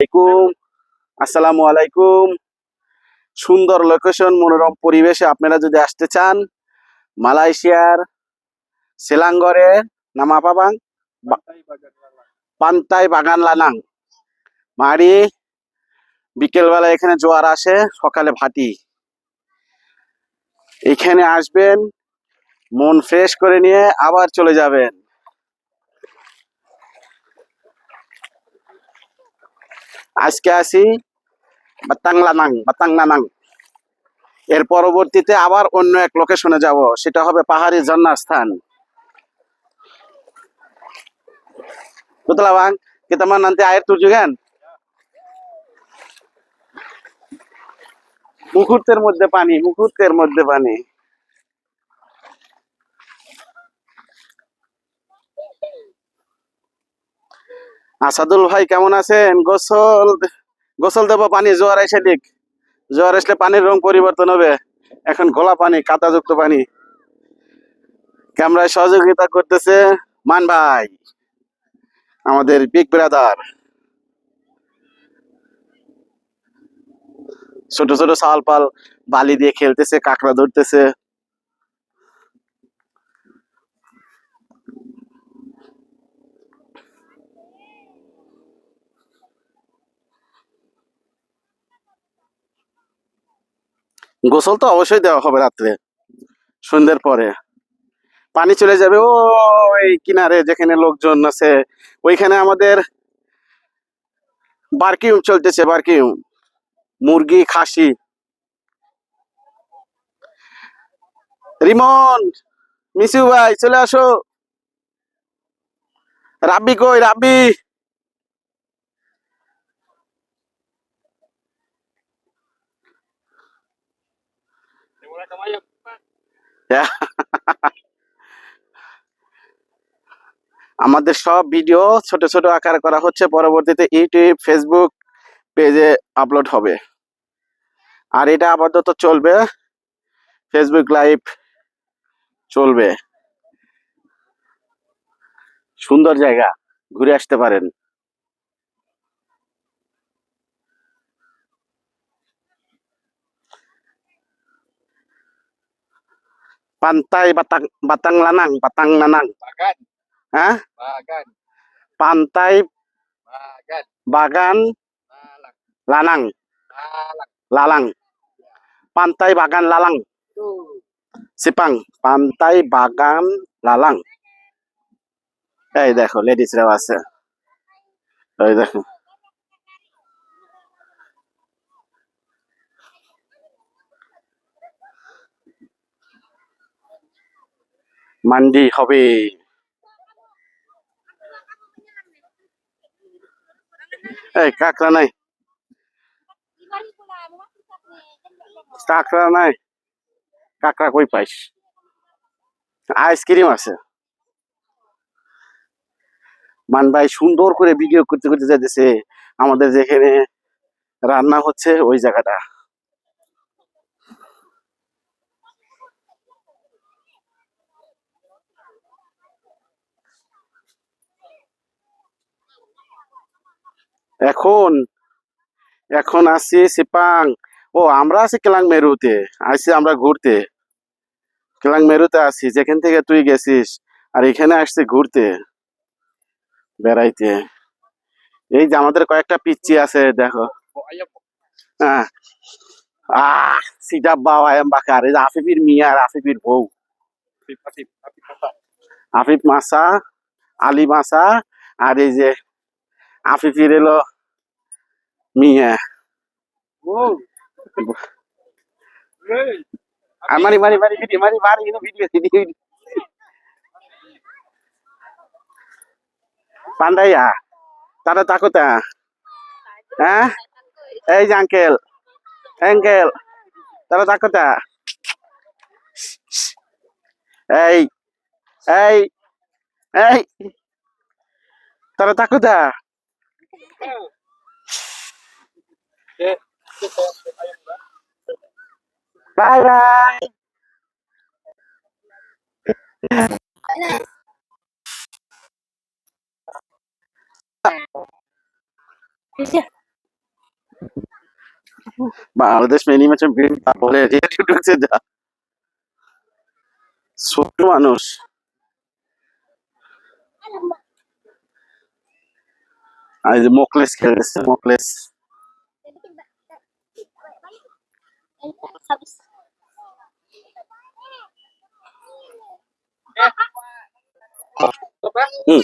আলাইকুম। আসসালামু আলাইকুম। সুন্দর লোকেশন মনোরম পরিবেশে আপনারা যদি আসতে চান, মালয়েশিয়ার সেলাঙ্গরে নামাপাবাং পান্তাই বাগান লানাং। মারি, বিকেলবেলা এখানে জোয়ার আসে, সকালে ভাটি। এখানে আসবেন, মন ফ্রেশ করে নিয়ে আবার চলে যাবেন। আজকে আসি বাতাং লানাং বাতাং নানাং এর পরবর্তীতে আবার অন্য এক লোকেশনে যাব সেটা হবে পাহাড়ি ঝর্ণার স্থান। bang, kita mah nanti air turun kan? মুহূর্তের মধ্যে পানি মুহূর্তের মধ্যে পানি। আসাদুল ভাই, কেমন আছেন? গোসল গোসল দেবো পানি, জোয়ার এসে দিক। জোয়ার আসলে পানির রং পরিবর্তন হবে। এখন গোলা পানি কাদাযুক্ত পানি। ক্যামেরায় সহযোগিতা করতেছে মান ভাই, আমাদের বিগ ব্রাদার। ছোট ছোট সাল পাল বালি দিয়ে খেলতেছে, কাঁকড়া ধরতেছে। গোসল তো অবশ্যই দেওয়া হবে রাত্রে, সন্ধ্যের পরে। পানি চলে যাবে ও এই কিনারে যেখানে লোকজন আছে, ওইখানে আমাদের বারকিউম চলতেছে, বারকিউম। মুরগি, খাসি। রিমন মিসু ভাই, চলে আসো। রাব্বি কই, রাব্বি? আমাদের সব ভিডিও ছোট ছোট আকার করা হচ্ছে, পরবর্তীতে ইউটিউব ফেসবুক পেজে আপলোড হবে। আর এটা আপাতত চলবে ফেসবুক লাইভ চলবে। সুন্দর জায়গা, ঘুরে আসতে পারেন। Pantai Batang Batang Lanang, Batang Nanang. Bagan, Hah? bagan, Pantai bagan, Bagan malak, Lanang, malak. Lalang. Pantai Bagan Lalang, Tuh. Sipang. Pantai Bagan Lalang. এই দেখো লেডিসরাও আছে ওই দেখো মান্ডি হবে। এই, কাঁকড়া নাই। কাঁকড়া নাই। কাঁকড়া কই পাইস? আইসক্রিম আছে। মান ভাই সুন্দর করে ভিডিও করতে করতে যাইতেছে। আমাদের যেখানে রান্না হচ্ছে, ওই জায়গাটা। এখন এখন আছি সিপাং। ও আমরা আছি কেলাং মেরুতে আছি আমরা ঘুরতে। কেলাং মেরুতে আছি যেখান থেকে তুই গেছিস আর এখানে আসছি ঘুরতে বেড়াইতে। এই যে আমাদের কয়েকটা পিচ্ছি আছে দেখো। হ্যাঁ। আহ বাবা এম বাকার এই আফিফির মিয়া আর আফিফির বউ. আফিফ মাসা আলী মাসা আর এই যে আফিফির এলো মিয়া Wow. Hey. আর মারি মারি মারি ভিডিও মারি মারি ভিডিও ভিডিও পান্ডাইয়া তারা তাকোতা হ্যাঁ এই যে আঙ্কেল আঙ্কেল তারা তাকোতা এই এই এই তারা তাকোতা Bye bye. Bangladesh many bye bye তা বলে যা ছোট মানুষ এই যে মোকলেস খেলতেছে মোকলেস Habis. Stop ya. হুম